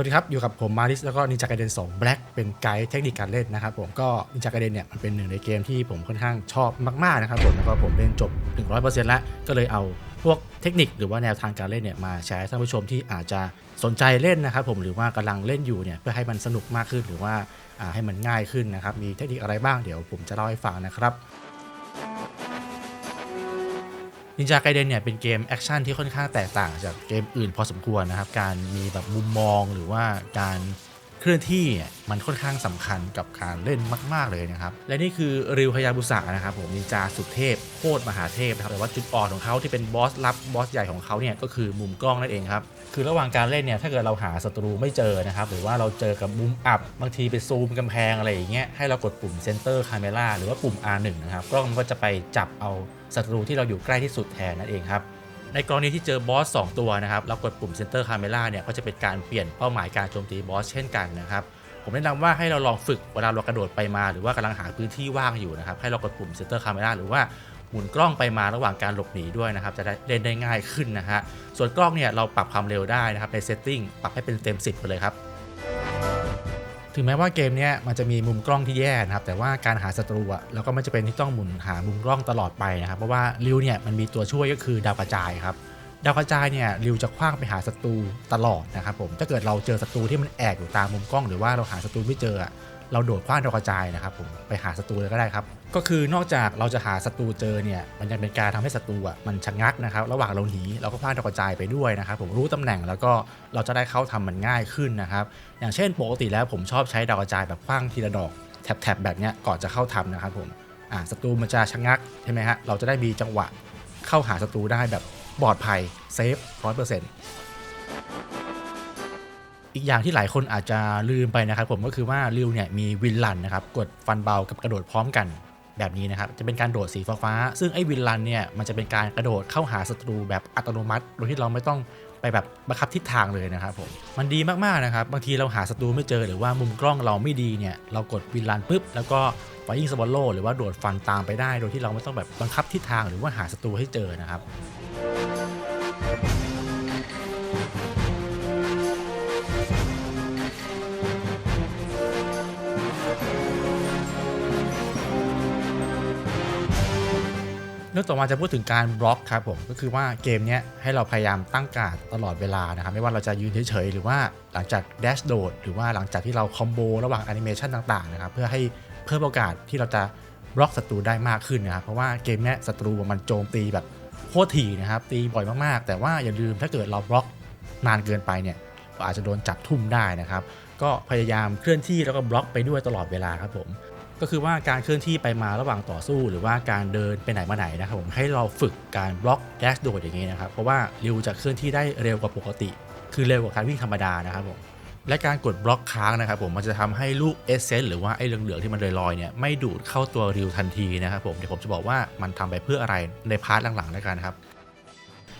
วัสดีครับ อยู่กับผมมาริสแล้วก็นินจา g ก i เดน2 Black เป็นไกด์เทคนิคการเล่นนะครับผมก็นินจา g ก i เดนเนี่ยมันเป็นหนึ่งในเกมที่ผมค่อนข้างชอบมากๆนะครับผมแล้วก็ผมเล่นจบ 100%แล้ว ก็เลยเอาพวกเทคนิคหรือว่าแนวทางการเล่นเนี่ยมาแชร์ให้ท่านผู้ชมที่อาจจะสนใจเล่นนะครับผมหรือว่ากำลังเล่นอยู่เนี่ยเพื่อให้มันสนุกมากขึ้นหรือว่าให้มันง่ายขึ้นนะครับมีเทคนิคอะไรบ้างเดี๋ยวผมจะเล่าให้ฟังนะครับ นินจาไกเดนเนี่ยเป็นเกมแอคชั่นที่ค่อนข้างแตกต่างจากเกมอื่นพอสมควรนะครับ การมีแบบมุมมองหรือว่าการเคลื่อนที่เนี่ยมันค่อนข้างสำคัญกับการเล่นมาก ๆ เลยนะครับ และนี่คือริวฮยาบุสะนะครับผมนินจาสุดเทพโคตรมหาเทพนะครับแต่ว่าจุดอ่อนของเขาที่เป็นบอสลับบอสใหญ่ของเขาเนี่ยก็คือมุมกล้องนั่นเองครับ คือระหว่างการเล่นเนี่ยถ้าเกิดเราหาศัตรูไม่เจอนะครับหรือว่าเราเจอกับมุมอับบางทีไปซูมกำแพงอะไรอย่างเงี้ยให้เรากดปุ่ม Center Camera หรือว่าปุ่ม R1 นะครับกล้องมันก็จะไปจับเอาศัตรูที่เราอยู่ใกล้ที่สุดแทนนั่นเองครับในกรณีที่เจอบอส 2 ตัวนะครับเรากดปุ่ม Center Camera เนี่ยก็จะเป็นการเปลี่ยนเป้าหมายการโจมตีบอสเช่นกันนะครับผมแนะนำว่าให้เราลองฝึกเวลาเรากระโดดไปมา หรือว่ากำลังหาพื้นที่ว่างอยู่นะครับให้เรากดปุ่ม Center Camera หรือว่า หมุนกล้องไปมาระหว่างการหลบหนีด้วยนะครับ จะได้เล่นได้ง่ายขึ้นนะฮะ ส่วนกล้องเนี่ยเราปรับความเร็วได้นะครับใน Setting ปรับให้เป็นเต็ม 10 ไปเลยครับ ถึงแม้ว่าเกมเนี้ยมันจะมีมุมกล้องที่แย่นะครับ แต่ว่าการหาศัตรูอะเราก็ไม่จะเป็นที่ต้องหมุนหามุมกล้องตลอดไปนะครับ เพราะว่าริวเนี่ยมันมีตัวช่วยก็คือดาวกระจายครับดาวกระจายเนี่ยริวจะคว้างไปหาศัตรูตลอดนะครับผมถ้าเกิดเราเจอศัตรูที่มันแอบอยู่ตามมุมกล้อง หรือว่าเราหาศัตรูไม่เจออะ เราโดดคว้างดาวกระจายนะครับผมไปหาศัตรูเลยก็ได้ครับ ก็คือนอกจากเราจะหาศัตรูเจอเนี่ยมันยังเป็นการทำให้ศัตรูอะมันชะงักนะครับระหว่างเราหนีเราก็คว้างดาวกระจายไปด้วยนะครับผมรู้ตำแหน่งแล้วก็เราจะได้เข้าทำมันง่ายขึ้นนะครับอย่างเช่นปกติแล้วผมชอบใช้ดาวกระจายแบบคว้างทีละดอกแถบๆแบบเนี้ยก่อนจะเข้าทำนะครับผมอ่าศัตรูมันจะชะงักใช่ไหมฮะเราจะได้มีจังหวะเข้าหาศัตรูได้แบบปลอดภัยเซฟร้อยเปอร์เซ็นต์ อีกอย่างที่หลายคนอาจจะลืมไปนะครับผมก็คือว่าริวเนี่ยมีวินลันนะครับกดฟันเบากับกระโดดพร้อมกันแบบนี้นะครับจะเป็นการโดดสีฟ้าซึ่งไอ้วินลันเนี่ยมันจะเป็นการกระโดดเข้าหาศัตรูแบบอัตโนมัติ โดยที่เราไม่ต้องไปแบบบังคับทิศทางเลยนะครับผมมันดีมากๆนะครับบางทีเราหาศัตรูไม่เจอหรือว่ามุมกล้องเราไม่ดีเนี่ยเรากดวินลันปุ๊บแล้วก็ไฟยิงสวอลโลหรือว่าโดดฟันตามไปได้ โดยที่เราไม่ต้องแบบบังคับทิศทางหรือว่าหาศัตรูให้เจอนะครับ รื่องต่อมาจะพูดถึงการบล็อกครับผมก็คือว่าเกมนี้ให้เราพยายามตั้งการตลอดเวลานะครับไม่ว่าเราจะยืนเฉยๆหรือว่าหลังจากแดชโดดหรือว่าหลังจากที่เราคอมโบระหว่างแอนิเมชันต่างๆนะครับเพื่อให้เพิ่มโอกาสที่เราจะบล็อกศัตรูได้มากขึ้นนะครับเพราะว่าเกมนี้ศัตรูมันโจมตีแบบโคตรถี่นะครับตีบ่อยมากๆ แต่ว่าอย่าลืมถ้าเกิดเราบล็อกนานเกินไปเนี่ยเราอาจจะโดนจับทุ่มได้นะครับ ก็พยายามเคลื่อนที่แล้วก็บล็อกไปด้วยตลอดเวลาครับผม ก็คือว่าการเคลื่อนที่ไปมาระหว่างต่อสู้ หรือว่าการเดินไปไหนมาไหนนะครับผมให้เราฝึกการบล็อกแดชโดดอย่างนี้นะครับเพราะว่าริวจะเคลื่อนที่ได้เร็วกว่าปกติ คือเร็วกว่าการวิ่งธรรมดานะครับผมและการกดบล็อกค้างนะครับผมมันจะทำให้ลูกเอเซนหรือว่าไอ้เหลืองๆที่มันลอยๆเนี่ยไม่ดูดเข้าตัวริวทันทีนะครับผมเดี๋ยวผมจะบอกว่ามันทำไปเพื่ออะไรในพาร์ทหลังๆแล้วกันครับ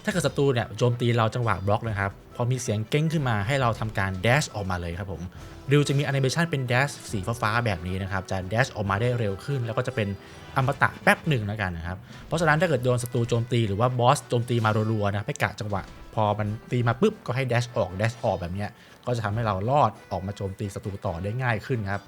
ถ้าเกิดศัตรูเนี่ยโจมตีเราจังหวะบล็อกนะครับ อมีเสียงเก้งขึ้นมาให้เราทำการแดชออกมาเลยครับผมริวจะมีแอนิเมชันเป็นแดชสีฟ้าๆแบบนี้นะครับ จะแดชออกมาได้เร็วขึ้น แล้วก็จะเป็นอมตะแป๊บหนึ่งแล้วกันนะครับ เพราะฉะนั้นถ้าเกิดโดนศัตรูโจมตีหรือว่าบอสโจมตีมารัวๆนะให้กะจังหวะ พอมันตีมาปุ๊บก็ให้แดชออกแดชออกแบบนี้ก็จะทำให้เรารอดออกมาโจมตีศัตรูต่อได้ง่ายขึ้นครับ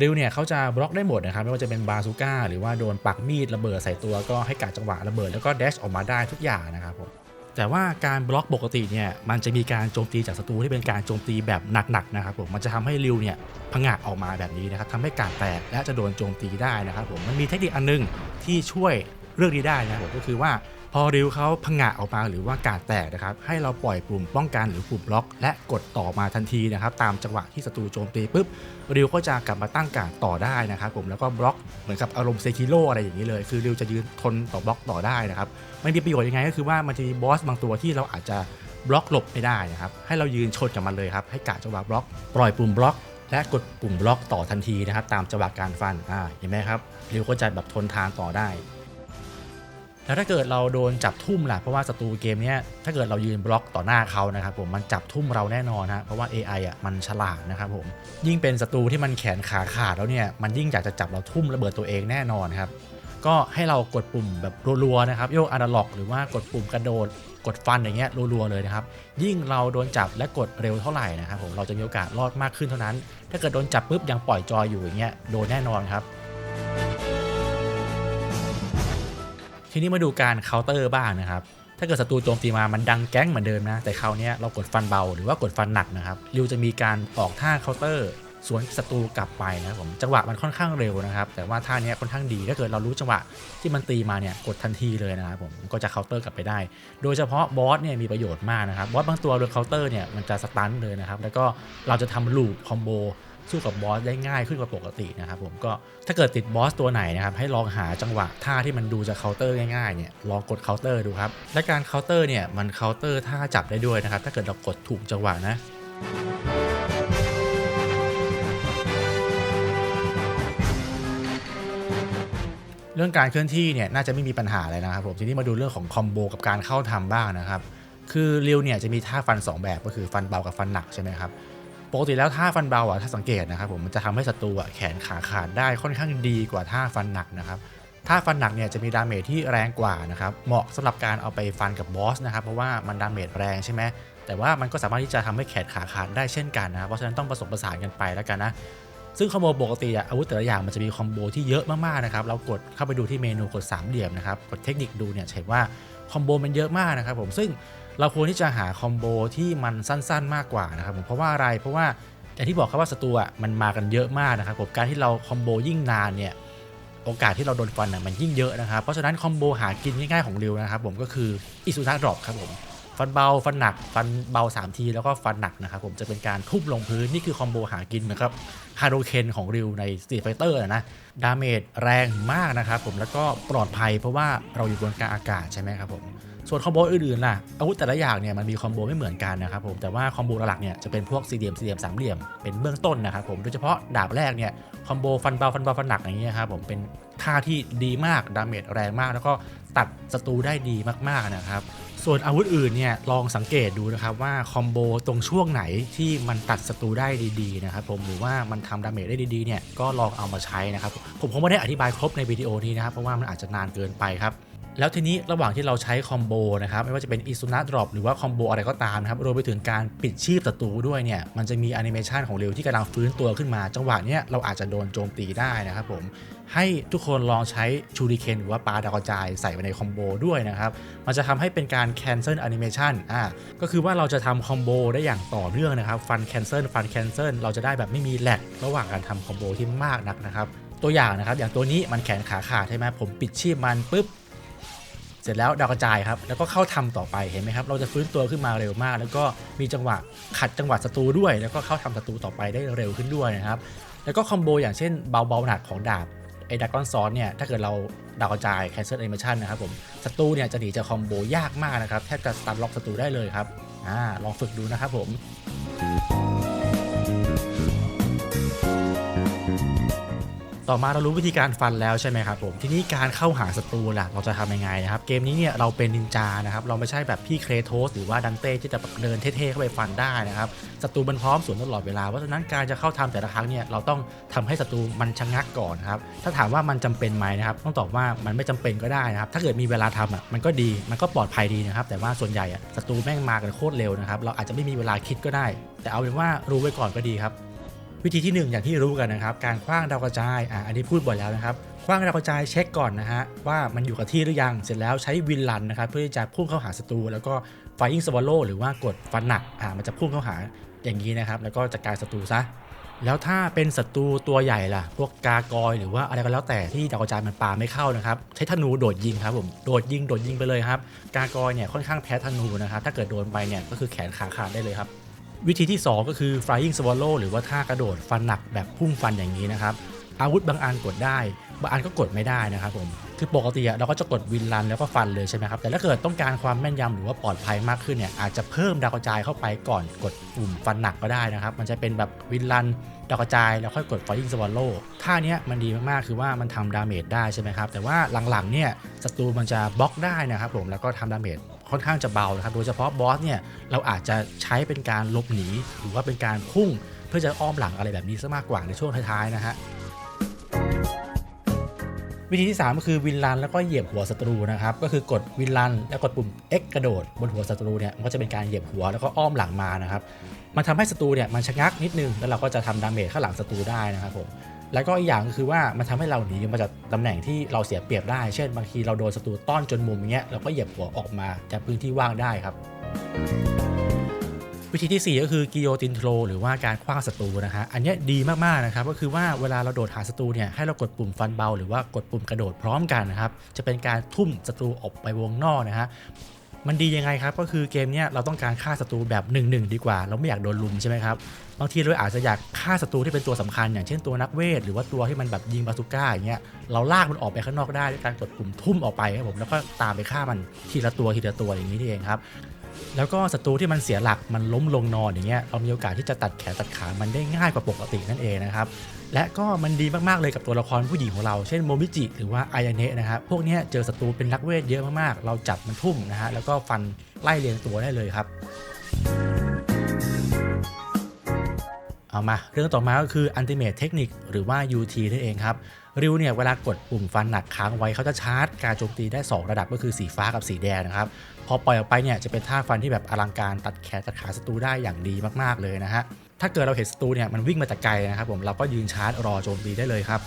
ริวเนี่ยเขาจะบล็อกได้หมดนะครับไม่ว่าจะเป็นบาซูก้าหรือว่าโดนปักมีดระเบิดใส่ตัวก็ให้กะจังหวะระเบิดแล้วก็แดชออกมาได้ทุกอย่างนะครับผม แต่ว่าการบล็อกปกติเนี่ยมันจะมีการโจมตีจากศัตรูที่เป็นการโจมตีแบบหนักๆนะครับผมมันจะทำให้ริวเนี่ยพังะออกมาแบบนี้นะครับทำให้การแตกและจะโดนโจมตีได้นะครับผมมันมีเทคนิคอันนึงที่ช่วยเรื่องนี้ได้นะครับผมก็คือว่า อริวเขาพังะออกมาหรือว่าการแตกนะครับให้เราปล่อยปุ่มป้องกันหรือปุ่มบล็อก และกดต่อมาทันทีนะครับตามจังหวะที่ศัตรูโจมตีปุ๊บริวก็จะกลับมาตั้งการต่อได้นะครับผมแล้วก็บล็อกเหมือนกับอารมณ์เซคิโลอะไรอย่างนี้เลย คือริวจะยืนทนต่อบล็อกต่อได้นะครับมันมีประโยชน์ยังไงก็คือว่ามันจะมีบอสบางตัวที่เราอาจจะบล็อกหลบไม่ได้นะครับให้เรายืนชนกับมันเลยครับให้กะจังหวะบล็อก ปล่อยปุ่มบล็อก และกดปุ่มบล็อกต่อทันทีนะครับตามจังหวะการฟันอ่าเห็นไหมครับริวก็จะแบบทนทานต่อได้ แล้วถ้าเกิดเราโดนจับทุ่มล่ะ เพราะว่าศัตรูเกมนี้ถ้าเกิดเรายืนบล็อกต่อหน้าเขานะครับผมมันจับทุ่มเราแน่นอนฮะเพราะว่า AI อะมันฉลาดนะครับผมยิ่งเป็นศัตรูที่มันแขนขาขาดแล้วเนี่ยมันยิ่งอยากจะจับเราทุ่มระเบิดตัวเองแน่นอนครับก็ให้เรากดปุ่มแบบรัวๆนะครับโยกอนาล็อก หรือว่ากดปุ่มกระโดดกดฟันอย่างเงี้ยรัวๆเลยนะครับ ยิ่งเราโดนจับและกดเร็วเท่าไหร่นะครับผมเราจะมีโอกาสรอดมากขึ้นเท่านั้น ถ้าเกิดโดนจับปุ๊บยังปล่อยจอยอยู่อย่างเงี้ยโดนแน่นอนครับ ทีนี้มาดูการเคาน์เตอร์บ้างนะครับ ถ้าเกิดศัตรูโจมตีมามันดังแก๊งเหมือนเดิมนะ แต่คราวเนี้ยเรากดฟันเบาหรือว่ากดฟันหนักนะครับริวจะมีการออกท่าเคาน์เตอร์สวนศัตรูกลับไปนะครับผมจังหวะมันค่อนข้างเร็วนะครับ แต่ว่าท่านี้ค่อนข้างดีถ้าเกิดเรารู้จังหวะที่มันตีมาเนี่ยกดทันทีเลยนะครับผมก็จะเคาน์เตอร์กลับไปได้ โดยเฉพาะบอสเนี่ยมีประโยชน์มากนะครับบอสบางตัวโดนเคาน์เตอร์เนี่ยมันจะสตันเลยนะครับแล้วก็เราจะทำลูปคอมโบ สู้กับบอสได้ง่ายขึ้นกว่าปกตินะครับผมก็ถ้าเกิดติดบอสตัวไหนนะครับให้ลองหาจังหวะท่าที่มันดูจะเคาน์เตอร์ง่ายๆเนี่ยลองกดเคาน์เตอร์ดูครับและการเคาน์เตอร์เนี่ยมันเคาน์เตอร์ท่าจับได้ด้วยนะครับถ้าเกิดเรากดถูกจังหวะนะเรื่องการเคลื่อนที่เนี่ยน่าจะไม่มีปัญหาเลยนะครับผมทีนี้มาดูเรื่องของคอมโบกับการเข้าทำบ้างนะครับคือริวเนี่ยจะมีท่าฟัน 2 แบบก็คือฟันเบากับฟันหนักใช่ไหมครับ ปกติแล้วท่าฟันเบาอะถ้าสังเกตนะครับผมมันจะทำให้ศัตรูอะแขนขาขาดได้ค่อนข้างดีกว่าท่าฟันหนักนะครับท่าฟันหนักเนี่ยจะมีดาเมจที่แรงกว่านะครับเหมาะสำหรับการเอาไปฟันกับบอสนะครับเพราะว่ามันดาเมจแรงใช่ไหมแต่ว่ามันก็สามารถที่จะทำให้แขนขาขาดได้เช่นกันนะเพราะฉะนั้นต้องผสมผสานกันไปแล้วกันนะซึ่งคอมโบปกติอะอาวุธแต่ละอย่างมันจะมีคอมโบที่เยอะมากๆนะครับเรากดเข้าไปดูที่เมนูกด3เหลี่ยมนะครับกดเทคนิคดูเนี่ยเห็นว่า คอมโบมันเยอะมากนะครับผมซึ่งเราควรที่จะหาคอมโบที่มันสั้นๆ มากกว่านะครับผมเพราะว่าอะไรเพราะว่าอย่างที่บอกครับว่าศัตรูอะมันมากันเยอะมากนะครับผมการที่เราคอมโบยิ่งนานเนี่ยโอกาสที่เราโดนฟันน่ะมันยิ่งเยอะนะครับเพราะฉะนั้นคอมโบหากินง่ายๆของริวนะครับผมก็คืออิสุนาดรอปครับผม ฟันเบาฟันหนักฟันเบา 3 ทีแล้วก็ฟันหนักนะครับผมจะเป็นการทุบลงพื้น นี่คือคอมโบหากินเหมือนกับฮาโดเคนของริวใน Street Fighter นะนะดาเมจแรงมากนะครับผมแล้วก็ปลอดภัยเพราะว่าเราอยู่บนกลางอากาศใช่ไหมครับผมส่วนคอมโบอื่นๆล่ะอาวุธแต่ละอย่างเนี่ยมันมีคอมโบไม่เหมือนกันนะครับผมแต่ว่าคอมโบหลักเนี่ยจะเป็นพวกสี่เหลี่ยมสี่เหลี่ยมสามเหลี่ยมเป็นเบื้องต้นนะครับผมโดยเฉพาะดาบแรกเนี่ยคอมโบฟันเบาฟันเบาฟันหนักอย่างเงี้ยครับผมเป็นท่าที่ดีมากดาเมจแรงมาก แล้วก็ตัดศัตรูได้ดีมากๆนะครับ ส่วนอาวุธอื่นเนี่ยลองสังเกตดูนะครับว่าคอมโบตรงช่วงไหนที่มันตัดศัตรูได้ดีๆนะครับผมหรือว่ามันทำดาเมจได้ดีๆเนี่ยก็ลองเอามาใช้นะครับผมคงไม่ได้อธิบายครบในวิดีโอนี้นะครับเพราะว่ามันอาจจะนานเกินไปครับแล้วทีนี้ระหว่างที่เราใช้คอมโบนะครับไม่ว่าจะเป็นอิซุนะดรอปหรือว่าคอมโบอะไรก็ตามนะครับรวมไปถึงการปิดชีพศัตรูด้วยเนี่ยมันจะมีแอนิเมชันของเร็วที่กำลังฟื้นตัวขึ้นมา จังหวะเนี้ยเราอาจจะโดนโจมตีได้นะครับผม ให้ทุกคนลองใช้ชูริเคนหรือว่าปาดาวกระจายใส่ไปในคอมโบด้วยนะครับ มันจะทำให้เป็นการ cancel animation อ่าก็คือว่าเราจะทำคอมโบได้อย่างต่อเนื่องนะครับ ฟัน cancel ฟัน cancel เราจะได้แบบไม่มีแลกระหว่างการทำคอมโบที่มากนักนะครับ ตัวอย่างนะครับ อย่างตัวนี้มันแขนขาขาดใช่ไหมผมปิดชีพมันปุ๊บเสร็จแล้วดาวกระจายครับ แล้วก็เข้าทำต่อไปเห็นไหมครับ เราจะฟื้นตัวขึ้นมาเร็วมาก แล้วก็มีจังหวะขัดจังหวะศัตรูด้วย แล้วก็เข้าทำศัตรูต่อไปได้เร็วขึ้นด้วยนะครับ แล้วก็คอมโบอย่างเช่นเบาเบาหนักของดาบ ไอ้ดักกอนซอนเนี่ยถ้าเกิดเราดาวกระจายแคสเซิ้ตเอเมชันนะครับผมศัตรูเนี่ยจะหนีจากคอมโบยากมากนะครับ แทบจะสตันล็อกศัตรูได้เลยครับอ่าลองฝึกดูนะครับผม ต่อมาเรารู้วิธีการฟันแล้วใช่ไหมครับผมทีนี้การเข้าหาศัตรูล่ะเราจะทำยังไงนะครับเกมนี้เนี่ยเราเป็นนินจานะครับเราไม่ใช่แบบพี่เครโทสหรือว่าดันเต้ที่จะเดินเท่ๆเข้าไปฟันได้นะครับศัตรูมันพร้อมสวนตลอดเวลาเพราะฉะนั้นการจะเข้าทำแต่ละครั้งเนี่ยเราต้องทำให้ศัตรูมันชะงักก่อนครับถ้าถามว่ามันจำเป็นไหมนะครับต้องตอบว่ามันไม่จำเป็นก็ได้นะครับถ้าเกิดมีเวลาทำอะมันก็ดีมันก็ปลอดภัยดีนะครับแต่ว่าส่วนใหญ่อะศัตรูแม่งมากันโคตรเร็วนะครับเราอาจจะไม่มีเวลาคิดก็ได้ แต่เอาเป็นว่ารู้ไว้ก่อนก็ดีครับ วิธีที่ 1 อย่างที่รู้กันนะครับ การคว้างดาวกระจายอะอันนี้พูดบ่อยแล้วนะครับคว้างดาวกระจายเช็คก่อนนะฮะว่ามันอยู่กับที่หรือยังเสร็จแล้วใช้วินลันนะครับเพื่อที่จะพุ่งเข้าหาศัตรูแล้วก็ Flying Swallow หรือว่ากดฟันหนักอะมันจะพุ่งเข้าหาอย่างนี้นะครับ แล้วก็จัดการศัตรูซะแล้วถ้าเป็นศัตรูตัวใหญ่ล่ะ พวกกากอยหรือว่าอะไรก็แล้วแต่ที่ดาวกระจายมันปาไม่เข้านะครับ ใช้ธนูโดดยิงครับผมโดดยิงโดดยิงไปเลยครับ กากอยเนี่ยค่อนข้างแพ้ธนูนะครับ ถ้าเกิดโดนไปเนี่ยก็คือแขนขาขาดได้เลยครับ วิธีที่ 2 ก็คือ flying swallow หรือว่าท่ากระโดดฟันหนักแบบพุ่งฟันอย่างนี้นะครับ อาวุธบางอันกดได้บางอันก็กดไม่ได้นะครับผมคือปกติเราก็จะกดวินลันแล้วก็ฟันเลยใช่ไหมครับแต่ถ้าเกิดต้องการความแม่นยำหรือว่าปลอดภัยมากขึ้นเนี่ยอาจจะเพิ่มดาวกระจายเข้าไปก่อนกดปุ่มฟันหนักก็ได้นะครับมันจะเป็นแบบวินลันดาวกระจายแล้วค่อยกด flying swallow ท่าเนี้ยมันดีมากๆคือว่ามันทำดาเมจได้ใช่ไหมครับแต่ว่าหลังๆเนี่ยศัตรูมันจะบล็อกได้นะครับผมแล้วก็ทำดาเมจค่อนข้างจะเบานะครับโดยเฉพาะบอสเนี่ยเราอาจจะใช้เป็นการหลบหนีหรือว่าเป็นการพุ่ง เพื่อจะอ้อมหลังอะไรแบบนี้ซะมากกว่าในช่วงท้ายๆนะฮะ วิธีที่ 3 ก็คือวินลันแล้วก็เหยียบหัวศัตรูนะครับก็คือกดวินลันแล้วกดปุ่ม X กระโดดบนหัวศัตรูเนี่ยมันก็จะเป็นการเหยียบหัวแล้วก็อ้อมหลังมานะครับมันทำให้ศัตรูเนี่ยมันชะงักนิดนึงแล้วเราก็จะทำดาเมจข้างหลังศัตรูได้นะครับผมแล้วก็อีกอย่างก็คือว่ามันทำให้เราหนีมาจากตำแหน่งที่เราเสียเปรียบได้ เช่น บางทีเราโดนศัตรูต้อนจนมุมอย่างเงี้ยเราก็เหยียบหัวออกมาจากพื้นที่ว่างได้ครับ วิธีที่ 4 ก็คือกิโยตินโทรหรือว่าการคว้างศัตรูนะฮะอันนี้ดีมากๆนะครับก็คือว่าเวลาเราโดดหาศัตรูเนี่ยให้เรากดปุ่มฟันเบา หรือว่ากดปุ่มกระโดดพร้อมกันนะครับจะเป็นการทุ่มศัตรูออกไปวงนอกนะฮะมันดียังไงครับ ก็คือเกมเนี้ยเราต้องการฆ่าศัตรูแบบ1นึดีกว่า เราไม่อยากโดนลุมใช่ไหมครับบางทีเราอาจจะอยากฆ่าศัตรูที่เป็นตัวสำคัญ อย่างเช่นตัวนักเวท หรือว่าตัวที่มันแบบยิงบาซูก้าอย่างเงี้ยเราลากมันออกไปข้างนอกได้ด้วยการกดปุ่มทุ่มออกไปครับผมแล้วก็ตามไปฆ่ามันทีละตัวทีละตัวอย่างนี้เองครับ แล้วก็ศัตรูที่มันเสียหลักมันล้มลงนอนอย่างเงี้ยเรามีโอกาสที่จะตัดแขนตัดขามันได้ง่ายกว่าปกตินั่นเองนะครับและก็มันดีมากๆเลยกับตัวละครผู้หญิงของเราเช่นโมมิจิหรือว่าไอยาเนะนะครับพวกนี้เจอศัตรูเป็นนักเวทเยอะมากๆ เราจับมันทุ่มนะฮะแล้วก็ฟันไล่เลียงตัวได้เลยครับเอามาเรื่องต่อมาก็คือ Ultimate Technique หรือว่า UT นั่นเองครับ ริวเนี่ยเวลากดปุ่มฟันหนักค้างไว้เขาจะชาร์จการโจมตีได้ 2 ระดับก็คือสีฟ้ากับสีแดงนะครับ พอปล่อยออกไปเนี่ยจะเป็นท่าฟันที่แบบอลังการตัดแขนตัดขาศัตรูได้อย่างดีมากๆเลยนะฮะถ้าเกิดเราเห็นศัตรูเนี่ยมันวิ่งมาแต่ไกลนะครับผมเราก็ยืนชาร์จรอโจมตีได้เลยครับ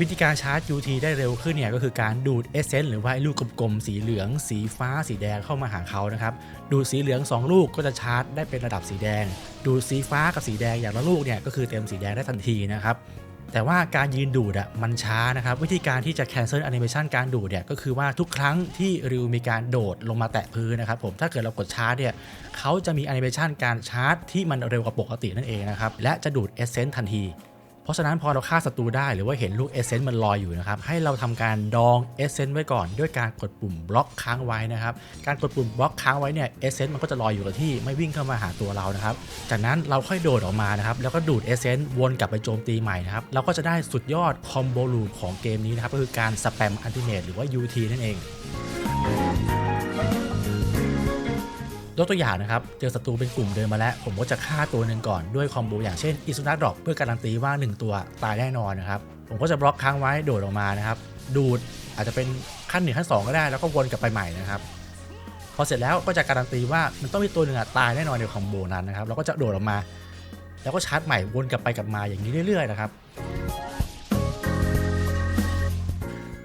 วิธีการชาร์จ UT ได้เร็วขึ้นเนี่ยก็คือการดูดเอเซนต์หรือว่าลูกกลมๆสีเหลือง สีฟ้า สีแดงเข้ามาหาเขานะครับดูดสีเหลือง 2 ลูกก็จะชาร์จได้เป็นระดับสีแดง ดูดสีฟ้ากับสีแดงอย่างละลูกเนี่ยก็คือเต็มสีแดงได้ทันทีนะครับ แต่ว่าการยืนดูดอะมันช้านะครับ วิธีการที่จะ cancel animation การดูดเนี่ยก็คือว่าทุกครั้งที่ริวมีการโดดลงมาแตะพื้นนะครับผมถ้าเกิดเรากดชาร์จเนี่ยเขาจะมี animation การชาร์จที่มันเร็วกว่าปกตินั่นเองนะครับและจะดูดเอเซนต์ทันที เพราะฉะนั้นพอเราฆ่าศัตรูได้หรือว่าเห็นลูกเอเซนต์มันลอยอยู่นะครับ ให้เราทำการดองเอเซนต์ไว้ก่อนด้วยการกดปุ่มบล็อกค้างไว้นะครับ การกดปุ่มบล็อกค้างไว้เนี่ยเอเซนต์มันก็จะลอยอยู่กับที่ไม่วิ่งเข้ามาหาตัวเรานะครับ จากนั้นเราค่อยโดดออกมานะครับ แล้วก็ดูดเอเซนต์วนกลับไปโจมตีใหม่นะครับ เราก็จะได้สุดยอดคอมโบลูปของเกมนี้นะครับ ก็คือการสแปมอันติเมตหรือว่า UT นั่นเอง ยกตัวอย่างนะครับ เจอศัตรูเป็นกลุ่มเดินมาแล้ว ผมก็จะฆ่าตัวหนึ่งก่อนด้วยคอมโบอย่างเช่นอิซุนาดรอปเพื่อการันตีว่า 1 ตัวตายแน่นอนนะครับ ผมก็จะบล็อกค้างไว้โดดออกมานะครับ ดูดอาจจะเป็นขั้นหนึ่งขั้นสองก็ได้ แล้วก็วนกลับไปใหม่นะครับ พอเสร็จแล้วก็จะการันตีว่ามันต้องมีตัวหนึ่งตายแน่นอนในคอมโบนั้นนะครับเราก็จะโดดออกมา แล้วก็ชาร์จใหม่วนกลับไปกลับมาอย่างนี้เรื่อย ๆ นะครับ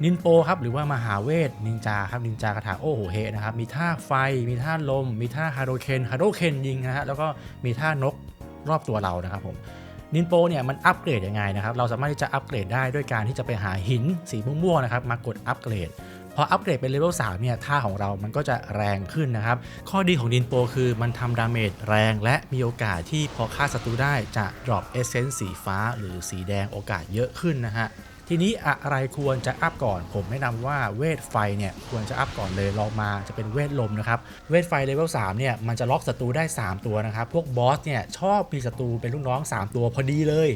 นินโปครับหรือว่ามหาเวทนินจาครับนินจากระถางโอโหเฮนะครับมีท่าไฟ มีท่าลม มีท่าฮาโดเคนฮาโดเคนยิงนะฮะแล้วก็มีท่านกรอบตัวเรานะครับผมนินโปเนี่ยมันอัปเกรดยังไงนะครับเราสามารถที่จะอัปเกรดได้ด้วยการที่จะไปหาหินสีม่วงๆนะครับมากดอัปเกรดพออัปเกรดเป็นเลเวล3เนี่ยท่าของเรามันก็จะแรงขึ้นนะครับ ข้อดีของดินโปคือมันทำดาเมจแรงและมีโอกาสที่พอฆ่าศัตรูได้จะดรอปเอเซนส์สีฟ้าหรือสีแดงโอกาสเยอะขึ้นนะฮะ ทีนี้อะไรควรจะอัพก่อน ผมแนะนำว่าเวทไฟเนี่ยควรจะอัพก่อนเลยลองมาจะเป็นเวทลมนะครับ เวทไฟเลเวล3เนี่ยมันจะล็อกศัตรูได้ 3 ตัวนะครับ พวกบอสเนี่ยชอบมีศัตรูเป็นลูกน้อง 3 ตัวพอดีเลย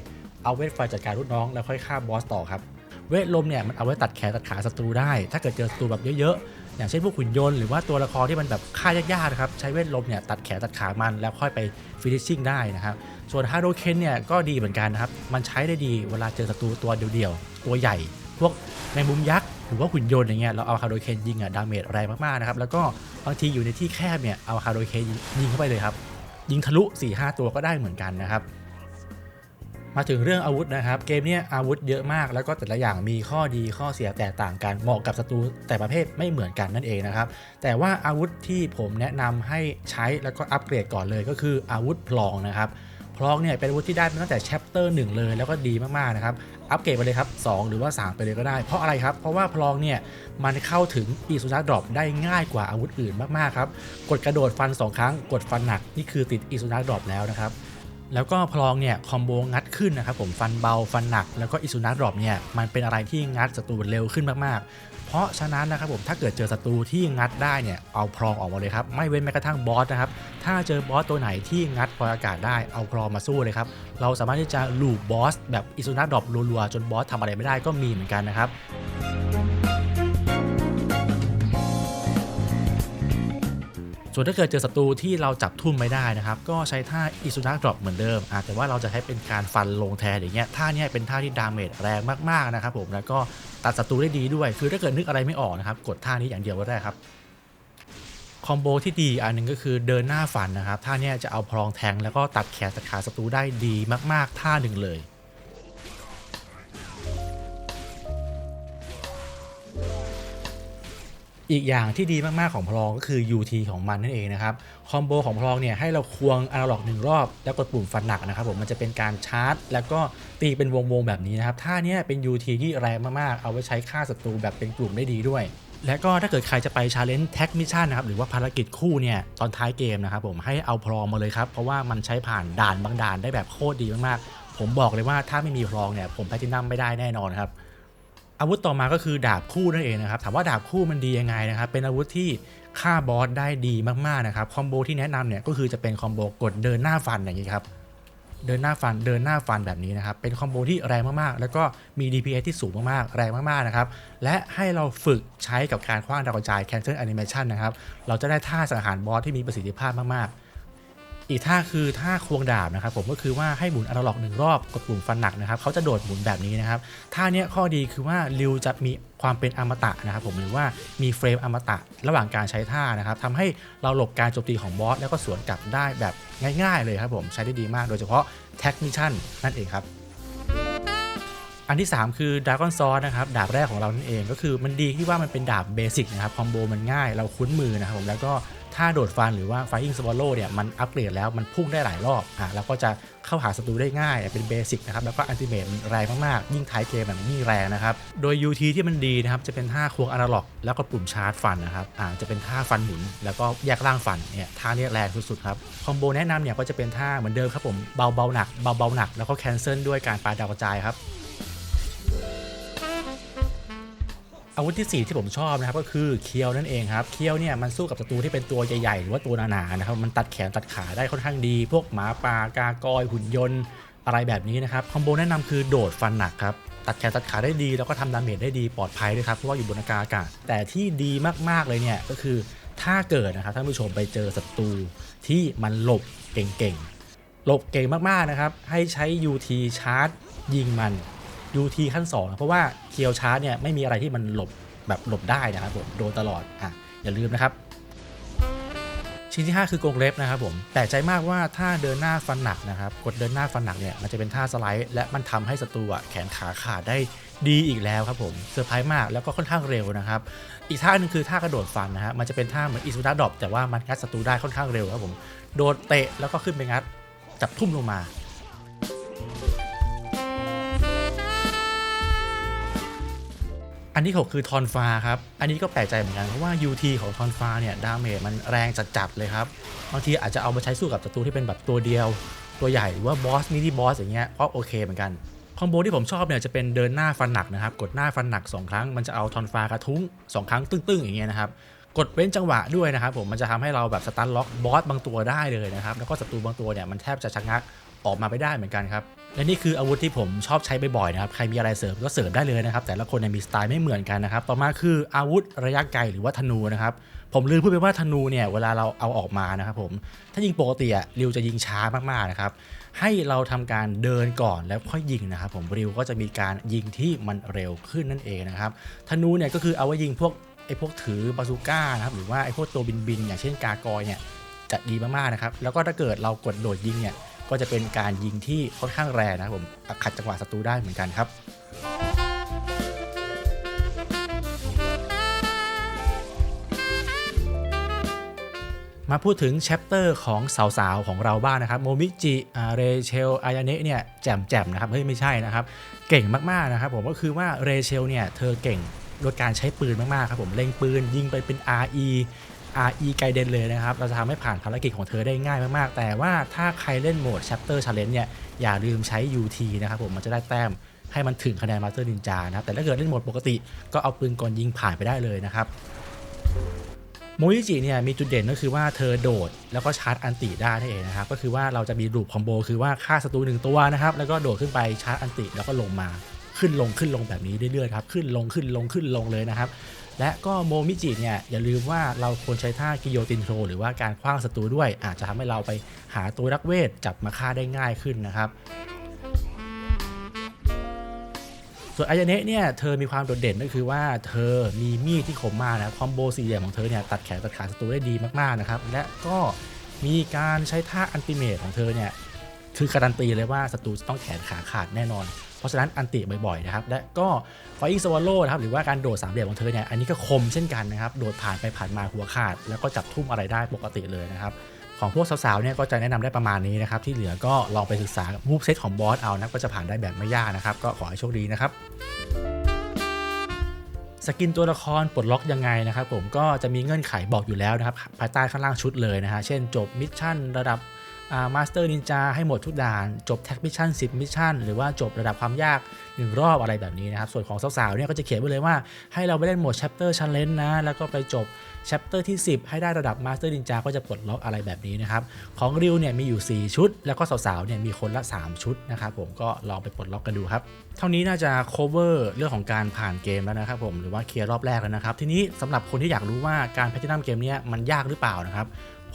เอาเวทไฟจัดการลูกน้องแล้วค่อยฆ่าบอสต่อครับ เวทลมเนี่ยมันเอาไว้ตัดแขนตัดขาศัตรูได้ ถ้าเกิดเจอศัตรูแบบเยอะๆ อย่างเช่นพวกหุ่นยนต์หรือว่าตัวละครที่มันแบบฆ่ายากๆนะครับ ใช้เวทลมเนี่ยตัดแขนตัดขามันแล้วค่อยไปฟินิชชิ่งได้นะครับ ส่วนฮาโดเคนเนี่ยก็ดีเหมือนกันนะครับ มันใช้ได้ดีเวลาเจอศัตรูตัวเดียวๆ ตัวใหญ่ พวกในมุมยักษ์หรือว่าหุ่นยนต์อย่างเงี้ยเราเอาฮาโดเคนยิงอะดาเมจแรงมากๆนะครับแล้วก็บางทีอยู่ในที่แคบเนี่ยเอาฮาโดเคนยิงเข้าไปเลยครับยิงทะลุ4-5 ตัวก็ได้เหมือนกันนะครับ มาถึงเรื่องอาวุธนะครับ เกมเนี้ยอาวุธเยอะมากแล้วก็แต่ละอย่างมีข้อดีข้อเสียแตกต่างกันเหมาะกับศัตรูแต่ประเภทไม่เหมือนกันนั่นเองนะครับแต่ว่าอาวุธที่ผมแนะนำให้ใช้แล้วก็อัปเกรดก่อนเลยก็คืออาวุธพลองนะครับพลองเนี่ยเป็นอาวุธที่ได้มาตั้งแต่แชปเตอร์หนึ่งเลยแล้วก็ดีมากๆนะครับอัปเกรดไปเลยครับ 2 หรือว่า 3 ไปเลยก็ได้ เพราะอะไรครับ เพราะว่าพลองเนี่ยมันเข้าถึงอีซูนาดรอปได้ง่ายกว่าอาวุธอื่นมากๆครับกดกระโดดฟัน 2 ครั้ง กดฟันหนักนี่คือติดอีซูนาดรอปแล้วนะครับ แล้วก็พลองเนี่ยคอมโบงัดขึ้นนะครับผมฟันเบาฟันหนัก แล้วก็อิสุนัดรอปเนี่ยมันเป็นอะไรที่งัดศัตรูเร็วขึ้นมากๆ เพราะฉะนั้นนะครับผมถ้าเกิดเจอศัตรูที่งัดได้เนี่ยเอาพลองออกมาเลยครับไม่เว้นแม้กระทั่งบอสนะครับถ้าเจอบอสตัวไหนที่งัดพลอยอากาศได้เอาพลองมาสู้เลยครับเราสามารถที่จะลูบบอสแบบอิสุนัดรอปรัวๆจนบอสทำอะไรไม่ได้ก็มีเหมือนกันนะครับ ส่วนถ้าเกิดเจอศัตรูที่เราจับทุ่มไม่ได้นะครับ ก็ใช้ท่าอิสุนักดรอปเหมือนเดิมอะแต่ว่าเราจะใช้เป็นการฟันลงแทนอย่างเงี้ยท่านี้เป็นท่าที่ดาเมจแรงมากๆนะครับผมแล้วก็ตัดศัตรูได้ดีด้วย คือถ้าเกิดนึกอะไรไม่ออกนะครับกดท่านี้อย่างเดียวก็ได้ครับคอมโบที่ดีอันหนึ่งก็คือเดินหน้าฟันนะครับท่านี้จะเอาพลองแทงแล้วก็ตัดแขนตัดขาศัตรูได้ดีมากๆท่าหนึ่งเลย อีกอย่างที่ดีมาก ๆ ของพลองก็คือ UT ของมันนั่นเองนะครับ คอมโบของพลองเนี่ยให้เราควงอนาล็อกหนึ่งรอบ แล้วกดปุ่มฟันหนักนะครับผมมันจะเป็นการชาร์จ แล้วก็ตีเป็นวง ๆ แบบนี้นะครับท่าเนี้ยเป็น UT ที่แรงมาก ๆ เอาไว้ใช้ฆ่าศัตรูแบบเป็นกลุ่มได้ดีด้วย และก็ถ้าเกิดใครจะไปชาเลนจ์แท็กมิชชั่นนะครับหรือว่าภารกิจคู่เนี่ยตอนท้ายเกมนะครับผมให้เอาพลองมาเลยครับเพราะว่ามันใช้ผ่านด่านบางด่านได้แบบโคตรดีมากๆผมบอกเลยว่าถ้าไม่มีพลองเนี่ยผมแพลตินัมไม่ได้แน่นอนครับ อาวุธต่อมาก็คือดาบคู่นั่นเองนะครับถามว่าดาบคู่มันดียังไงนะครับเป็นอาวุธที่ฆ่าบอสได้ดีมากๆนะครับคอมโบที่แนะนำเนี่ยก็คือจะเป็นคอมโบกดเดินหน้าฟันอย่างนี้ครับเดินหน้าฟันเดินหน้าฟันแบบนี้นะครับเป็นคอมโบที่แรงมากๆ แล้วก็มี DPS ที่สูงมากๆ แรงมากๆนะครับและให้เราฝึกใช้กับการคว้างดาวกระจาย Cancel Animation นะครับเราจะได้ท่าสังหารบอสที่มีประสิทธิภาพมากๆ อีกท่าคือท่าควงดาบนะครับผมก็คือว่าให้หมุนอนาล็อกหนึ่งรอบกดปุ่มฟันหนักนะครับเขาจะโดดหมุนแบบนี้นะครับท่าเนี้ยข้อดีคือว่าริวจะมีความเป็นอมตะนะครับผมหรือว่ามีเฟรมอมตะระหว่างการใช้ท่านะครับทำให้เราหลบการโจมตีของบอสแล้วก็สวนกลับได้แบบง่าย ๆ เลยครับผมใช้ได้ดีมากโดยเฉพาะแท็กมิชชั่นนั่นเองครับอันที่ 3 คือด r a กอนซอ r นะครับดาบแรกของเรานั่นเองก็คือมันดีที่ว่ามันเป็นดาบเบสิกนะครับคอมโบมันง่ายเราคุ้นมือนะครับผมแล้วก็ ถ้าโดดฟันหรือว่า Flying Swallow เนี่ยมันอัปเกรดแล้วมันพุ่งได้หลายรอบอะแล้วก็จะเข้าหาศัตรูได้ง่ายเป็นเบสิกนะครับแล้วก็อันติเมตแรงมากๆ ยิ่งท้ายเกมแบบยิ่งแรงนะครับ โดย UT ที่มันดีนะครับ จะเป็นท่าควงอนาล็อก แล้วก็ปุ่มชาร์จฟันนะครับอ่าจะเป็นท่าฟันหมุน แล้วก็แยกล่างฟันเนี่ยท่าเนี้แรงสุดๆครับคอมโบแนะนำเนี่ยก็จะเป็นท่าเหมือนเดิมครับผมเบาเบาๆหนักเบาเบาๆหนัก แล้วก็แคนเซิลด้วยการปาดาวกระจายครับ อาวุธที่ 4 ที่ผมชอบนะครับก็คือเคียวนั่นเองครับเคียวเนี่ยมันสู้กับศัตรูที่เป็นตัวใหญ่ๆหรือว่าตัวหนาๆนะครับมันตัดแขนตัดขาได้ค่อนข้างดี พวกหมาป่ากากอยหุ่นยนต์ อะไรแบบนี้นะครับคอมโบแนะนำคือโดดฟันหนักครับตัดแขนตัดขาได้ดีแล้วก็ทำดาเมจได้ดีปลอดภัยด้วยครับเพราะว่าอยู่บนอากาศแต่ที่ดีมากๆเลยเนี่ยก็คือถ้าเกิดนะครับท่านผู้ชมไปเจอศัตรูที่มันหลบเก่งๆหลบเก่งมากๆนะครับให้ใช้ UT ชาร์จยิงมัน UT ขั้น2นะเพราะว่าเคียวชาร์เนี่ยไม่มีอะไรที่มันหลบแบบหลบได้นะครับผมโดนตลอดอะอย่าลืมนะครับ ชิ้นที่ 5 คือกรงเล็บนะครับผมแปลกใจมากว่าถ้าเดินหน้าฟันหนักนะครับกดเดินหน้าฟันหนักเนี่ยมันจะเป็นท่าสไลด์และมันทำให้ศัตรูแขนขาขาดได้ดีอีกแล้วครับผมเซอร์ไพรส์มากแล้วก็ค่อนข้างเร็วนะครับ อีกท่าหนึงคือท่ากระโดดฟันนะฮะมันจะเป็นท่าเหมือนอิสุดาดรอปแต่ว่ามันงัดศัตรูได้ค่อนข้างเร็วครับผมโดดเตะแล้วก็ขึ้นไปงัดจับทุ่มลงมา อันที่ 6 คือทอนฟ้าครับ อันนี้ก็แปลกใจเหมือนกัน เพราะว่า UT ของทอนฟ้าเนี่ยดาเมจมันแรงจัดๆเลยครับ บางทีอาจจะเอามาใช้สู้กับศัตรูที่เป็นแบบตัวเดียว ตัวใหญ่หรือว่าบอสมินิบอสอย่างเงี้ยก็โอเคเหมือนกัน คอมโบที่ผมชอบเนี่ยจะเป็นเดินหน้าฟันหนักนะครับ กดหน้าฟันหนัก 2 ครั้ง มันจะเอาทอนฟ้ากระทุ้ง 2 ครั้งตึ้งๆอย่างเงี้ยนะครับ กดเว้นจังหวะด้วยนะครับผม มันจะทำให้เราแบบสตันล็อกบอสบางตัวได้เลยนะครับ แล้วก็ศัตรูบางตัวเนี่ยมันแทบจะชะงักออกมาไม่ได้เหมือนกันครับ และนี่คืออาวุธที่ผมชอบใช้บ่อยๆนะครับ ใครมีอะไรเสริมก็เสริมได้เลยนะครับ แต่ละคนมีสไตล์ไม่เหมือนกันนะครับ ต่อมาคืออาวุธระยะไกลหรือว่าธนูนะครับ ผมลืมพูดไปว่าธนูเนี่ยเวลาเราเอาออกมานะครับผม ถ้ายิงปกติอะริวจะยิงช้ามากๆนะครับ ให้เราทำการเดินก่อนแล้วค่อยยิงนะครับผมริวก็จะมีการยิงที่มันเร็วขึ้นนั่นเองนะครับ ธนูเนี่ยก็คือเอาไว้ยิงพวกไอ้พวกถือบาซูก้านะครับ หรือว่าไอ้พวกตัวบินๆอย่างเช่นกากอยเนี่ยจะดีมากๆนะครับ แล้วก็ถ้าเกิดเรากดโดดยิงเนี่ย ก็จะเป็นการยิงที่ค่อนข้างแรงนะครับผมขัดจังหวะศัตรูได้เหมือนกันครับมาพูดถึงแชปเตอร์ของสาวๆ ของเราบ้างนะครับโมมิจิเรเชลอายาเนะเนี่ยแจ่มๆนะครับเฮ้ยไม่ใช่นะครับ เก่งมากๆนะครับผมก็คือว่าเรเชลเนี่ยเธอเก่งโดยการใช้ปืนมากๆครับผมเล็งปืนยิงไปเป็น RE RE ไกลเดนเลยนะครับ เราจะทำให้ผ่านภารกิจของเธอได้ง่ายมากๆ แต่ว่าถ้าใครเล่นโหมด Chapter Challenge เนี่ย อย่าลืมใช้ UT นะครับผม มันจะได้แต้มให้มันถึงคะแนน Master Ninja นะครับ แต่ถ้าเกิดเล่นโหมดปกติ ก็เอาปืนกลยิงผ่านไปได้เลยนะครับโมยิจิเนี่ยมีจุดเด่นก็คือว่าเธอโดดแล้วก็ชาร์จอันติได้นั่นเองนะครับก็คือว่าเราจะมีรูปคอมโบคือว่าฆ่าศัตรูหนึ่งตัวนะครับแล้วก็โดดขึ้นไปชาร์จอันติแล้วก็ลงมาขึ้นลงขึ้นลงแบบนี้เรื่อยๆครับขึ้นลงขึ้นลงขึ้นลงเลยนะครับ และก็โมมิจิเนี่ยอย่าลืมว่าเราควรใช้ท่ากิโยตินโทรหรือว่าการคว้างศัตรูด้วย อาจจะทำให้เราไปหาตัวนักเวทจับมาฆ่าได้ง่ายขึ้นนะครับส่วนอายาเนะเนี่ยเธอมีความโดดเด่นก็คือว่าเธอมีมีดที่คมมากนะคอมโบสี่เหลี่ยมของเธอเนี่ยตัดแขนตัดขาศัตรูได้ดีมากๆนะครับและก็มีการใช้ท่าอันติเมตของเธอเนี่ยคือการันตีเลยว่าศัตรูจะต้องแขนขาขาดแน่นอน ราะฉะนั้นอันติบ่อยๆนะครับและก็ไฟอิงสวอลโล่นะครับหรือว่าการโดดสามเหลี่ยมของเธอเนี่ยอันนี้ก็คมเช่นกันนะครับโดดผ่านไปผ่านมาหัวขาด แล้วก็จับทุ่มอะไรได้ปกติเลยนะครับของพวกสาวๆเนี่ยก็จะแนะนำได้ประมาณนี้นะครับ ที่เหลือก็ลองไปศึกษามูฟเซตของบอสเอานะก็จะผ่านได้แบบไม่ยากนะครับ ก็ขอให้โชคดีนะครับสกินตัวละครปลดล็อกยังไงนะครับผมก็จะมีเงื่อนไขบอกอยู่แล้วนะครับภายใต้ข้างล่างชุดเลยนะฮะเช่นจบมิชชั่นระดับ มาสเตอร์นินจาให้หมดทุกด่าน จบแท็กมิชชั่น10 มิชชั่น หรือว่าจบระดับความยาก 1 รอบอะไรแบบนี้นะครับ ส่วนของสาวๆเนี่ยก็จะเขียนไว้เลยว่าให้เราไปเล่นโหมด chapter challenge นะ แล้วก็ไปจบ chapter ที่ 10 ให้ได้ระดับ master ninja ก็จะปลดล็อกอะไรแบบนี้นะครับ ของริวเนี่ยมีอยู่ 4 ชุด แล้วก็สาวๆเนี่ยมีคนละ 3 ชุดนะครับผมก็ลองไปปลดล็อกกันดูครับเท่านี้น่าจะ cover เรื่องของการผ่านเกมแล้วนะครับผมหรือว่าเคลียร์รอบแรกแล้วนะครับทีนี้สำหรับคนที่อยากรู้ว่าการแพัฒนเกมเนี้ยมันยากหรือเปล่านะครับ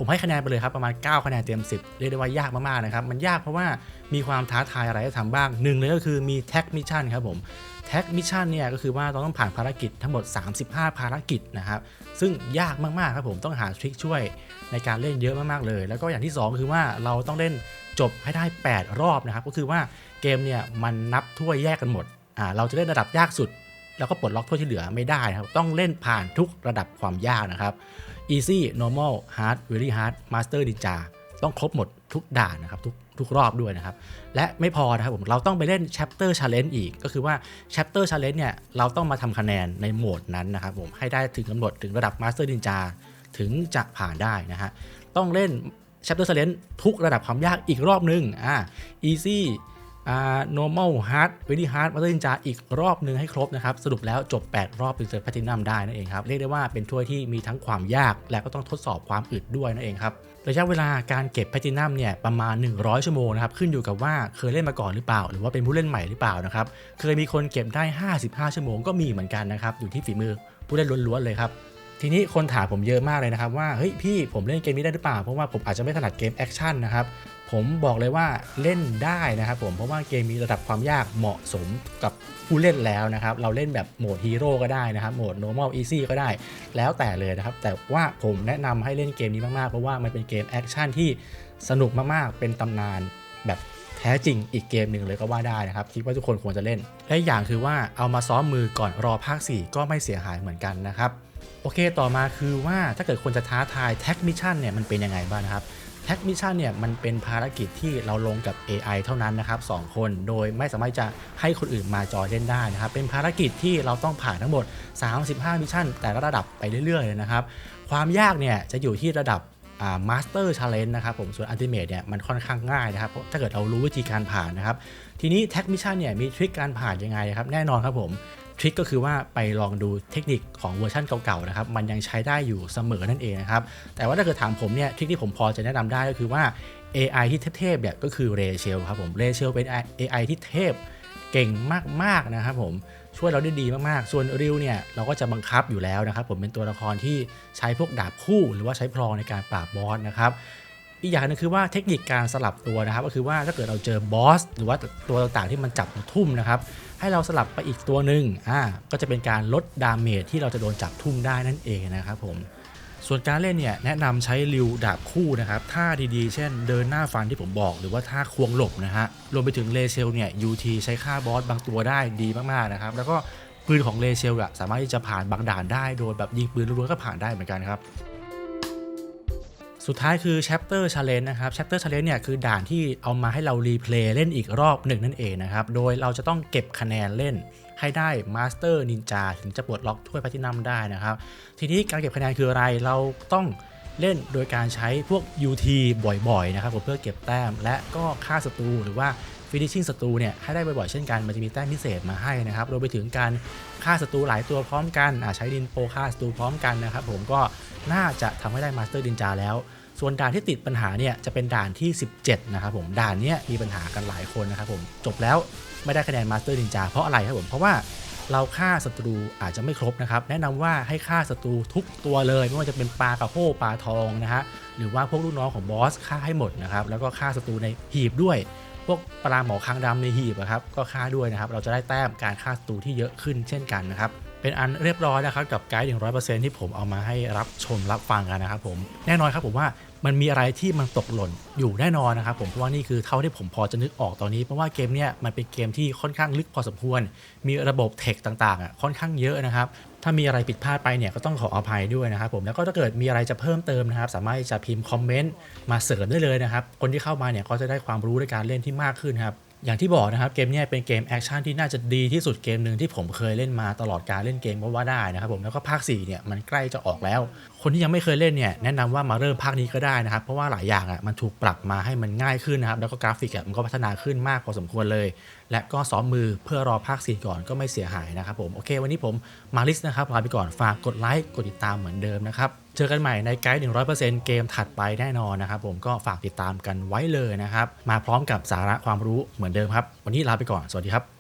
ผมให้คะแนนไปเลยครับประมาณ 9 คะแนนเต็ม 10 เรียกได้ว่ายากมากๆนะครับ มันยากเพราะว่ามีความท้าทายอะไรให้ทำบ้างหนึ่งเลยก็คือมีแท็กมิชชั่นครับผมแท็กมิชชั่นเนี่ยก็คือว่าเราต้องผ่านภารกิจทั้งหมด 35 ภารกิจนะครับซึ่งยากมากๆครับผมต้องหาทริคช่วยในการเล่นเยอะมากๆเลย แล้วก็อย่างที่ 2 คือว่าเราต้องเล่นจบให้ได้ 8 รอบนะครับก็คือว่าเกมเนี่ยมันนับถ้วยแยกกันหมดอ่าเราจะเล่นระดับยากสุด แล้วก็ปลดล็อกถ้วยที่เหลือไม่ได้นะครับต้องเล่นผ่านทุกระดับความยากนะครับ easy normal hard very hard master ninja ต้องครบหมดทุกด่านนะครับทุกทุกรอบด้วยนะครับ และไม่พอนะครับผมเราต้องไปเล่น chapter challenge อีก ก็คือว่า chapter challenge เนี่ยเราต้องมาทำคะแนนในโหมดนั้นนะครับผมให้ได้ถึงกำหนดถึงระดับ master ninja ถึงจะผ่านได้นะฮะต้องเล่น chapter challenge ทุกระดับความยากอีกรอบนึงอ่า easy อ่ normal hard very hard master ninja อีกรอบหนึ่งให้ครบนะครับ สรุปแล้วจบ 8 รอบถึงจะ platinum ได้นั่นเองครับ เรียกได้ว่าเป็นถ้วยที่มีทั้งความยากและก็ต้องทดสอบความอึดด้วยนั่นเองครับระยะเวลาการเก็บแพทินัมเนี่ยประมาณ 100 ชั่วโมงนะครับ ขึ้นอยู่กับว่าเคยเล่นมาก่อนหรือเปล่า หรือว่าเป็นผู้เล่นใหม่หรือเปล่านะครับ เคยมีคนเก็บได้ 55 ชั่วโมงก็มีเหมือนกันนะครับอยู่ที่ฝีมือผู้เล่นล้วนๆเลยครับทีนี้คนถามผมเยอะมากเลยนะครับว่าเฮ้ยพี่ผมเล่นเกมนี้ได้หรือเปล่า เพราะว่าผมอาจจะไม่ถนัดเกมแอคชั่นนะครับ ผมบอกเลยว่าเล่นได้นะครับผมเพราะว่าเกมมีระดับความยากเหมาะสมกับผู้เล่นแล้วนะครับ เราเล่นแบบโหมดฮีโร่ก็ได้นะครับโหมด normal easy ก็ได้ แล้วแต่เลยนะครับ แต่ว่าผมแนะนำให้เล่นเกมนี้มาก ๆ เพราะว่ามันเป็นเกมแอคชั่นที่สนุกมาก ๆ เป็นตำนานแบบแท้จริงอีกเกมหนึ่งเลยก็ว่าได้นะครับ คิดว่าทุกคนควรจะเล่น และอีกอย่างคือว่าเอามาซ้อมมือก่อนรอภาค 4 ก็ไม่เสียหายเหมือนกันนะครับ โอเคต่อมาคือว่าถ้าเกิดคนจะท้าทายแท็กมิชชั่นเนี่ยมันเป็นยังไงบ้างนะครับ แท็กมิชชั่นเนี่ยมันเป็นภารกิจที่เราลงกับ AI เท่านั้นนะครับ2คนโดยไม่สามารถจะให้คนอื่นมาจอยเล่นได้นะครับเป็นภารกิจที่เราต้องผ่านทั้งหมด 35 มิชชั่น แต่ละระดับไปเรื่อยๆเลยนะครับความยากเนี่ยจะอยู่ที่ระดับมาสเตอร์ชาเลนจ์นะครับผมส่วนอันติเมทเนี่ยมันค่อนข้างง่ายนะครับเพราะถ้าเกิดเรารู้วิธีการผ่านนะครับทีนี้แท็กมิชชั่นเนี่ยมีทริคการผ่านยังไงครับแน่นอนครับผม ทริคก็คือว่าไปลองดูเทคนิคของเวอร์ชันเก่าๆนะครับมันยังใช้ได้อยู่เสมอนั่นเองนะครับแต่ว่าถ้าเกิดถามผมเนี่ยทริคที่ผมพอจะแนะนำได้ก็คือว่า AI ที่เทพๆเนี่ยก็คือ r a c h e l ครับผม r a c h e l เป็น AI ที่เทพเก่งมากๆนะครับผมช่วยเราได้ดีมากๆ ส่วนริวเนี่ยเราก็จะบังคับอยู่แล้วนะครับผมเป็นตัวละครที่ใช้พวกดาบคู่หรือว่าใช้พลองในการปราบบอสนะครับ อีกอย่างนึงคือว่าเทคนิคการสลับตัวนะครับ ก็คือว่าถ้าเกิดเราเจอบอสหรือว่าตัวต่างๆที่มันจับทุ่มนะครับ ให้เราสลับไปอีกตัวหนึ่งอ่าก็จะเป็นการลดดาเมจที่เราจะโดนจับทุ่มได้นั่นเองนะครับผมส่วนการเล่นเนี่ยแนะนำใช้ริวดาบคู่นะครับท่าดีๆ เช่นเดินหน้าฟันที่ผมบอก หรือว่าท่าควงหลบนะฮะรวมไปถึงเลเชลเนี่ยยูทีใช้ฆ่าบอสบางตัวได้ดีมากๆนะครับแล้วก็ปืนของเลเชลอะสามารถที่จะผ่านบางด่านได้โดยแบบยิงปืนรัวๆก็ผ่านได้เหมือนกันครับ สุดท้ายคือ Chapter Challenge นะครับ Chapter Challenge เนี่ยคือด่านที่เอามาให้เรารีเพลย์เล่นอีกรอบหนึ่งนั่นเองนะครับ โดยเราจะต้องเก็บคะแนนเล่นให้ได้ Master Ninja ถึงจะปลดล็อกถ้วยแพลตินัมได้นะครับ ทีนี้การเก็บคะแนนคืออะไรเราต้อง เล่นโดยการใช้พวก UT บ่อยๆนะครับผมเพื่อเก็บแต้ม และก็ฆ่าศัตรูหรือว่า finishing ศัตรูเนี่ยให้ได้บ่อยๆเช่นกันมันจะมีแต้มพิเศษมาให้นะครับรวมไปถึงการฆ่าศัตรูหลายตัวพร้อมกันอ่าใช้ดินโปฆ่าศัตรูพร้อมกันนะครับผมก็น่าจะทำให้ได้มาสเตอร์ดินจาแล้ว ส่วนด่านที่ติดปัญหาเนี่ยจะเป็นด่านที่ 17 นะครับผมด่านเนี้ยมีปัญหากันหลายคนนะครับผมจบแล้วไม่ได้คะแนนมาสเตอร์นินจาเพราะอะไรครับผมเพราะว่าเราฆ่าศัตรูอาจจะไม่ครบนะครับ แนะนำว่าให้ฆ่าศัตรูทุกตัวเลย ไม่ว่าจะเป็นปลากระโห้ปลาทองนะฮะหรือว่าพวกลูกน้องของบอสฆ่าให้หมดนะครับแล้วก็ฆ่าศัตรูในหีบด้วย พวกปลาหมอคางดำในหีบครับก็ฆ่าด้วยนะครับเราจะได้แต้มการฆ่าศัตรูที่เยอะขึ้นเช่นกันนะครับเป็นอันเรียบร้อยนะครับกับไกด์100%ที่ผมเอามาให้รับชมรับฟังกันนะครับผมแน่นอนครับผมว่า มันมีอะไรที่มันตกหล่นอยู่แน่นอนนะครับผมเพราะว่านี่คือเท่าที่ผมพอจะนึกออกตอนนี้เพราะว่าเกมเนี้ยมันเป็นเกมที่ค่อนข้างลึกพอสมควร มีระบบเทคต่างๆอะค่อนข้างเยอะนะครับถ้ามีอะไรผิดพลาดไปเนี่ยก็ต้องขออภัยด้วยนะครับผมแล้วก็ถ้าเกิดมีอะไรจะเพิ่มเติมนะครับ สามารถจะพิมพ์คอมเมนต์มาเสริมได้เลยนะครับคนที่เข้ามาเนี่ยก็จะได้ความรู้ในการเล่นที่มากขึ้นครับ อย่างที่บอกนะครับเกมนี้เป็นเกมแอคชั่นที่น่าจะดีที่สุดเกมหนึ่งที่ผมเคยเล่นมาตลอดการเล่นเกมก็ว่าได้นะครับผมแล้วก็ภาค4เนี่ยมันใกล้จะออกแล้ว คนที่ยังไม่เคยเล่นเนี่ยแนะนำว่ามาเริ่มภาคนี้ก็ได้นะครับ เพราะว่าหลายอย่างอะมันถูกปรับมาให้มันง่ายขึ้นนะครับแล้วก็กราฟิกอะมันก็พัฒนาขึ้นมากพอสมควรเลย และก็ซ้อมมือเพื่อรอภาค4ก่อนก็ไม่เสียหายนะครับผมโอเค วันนี้ผมมาลิสนะครับลาไปก่อนฝากกดไลค์กดติดตามเหมือนเดิมนะครับ จอกันใหม่ในไกด์100%เกมถัดไปแน่นอนนะครับผมก็ฝากติดตามกันไว้เลยนะครับ มาพร้อมกับสาระความรู้เหมือนเดิมครับ วันนี้ลาไปก่อน สวัสดีครับ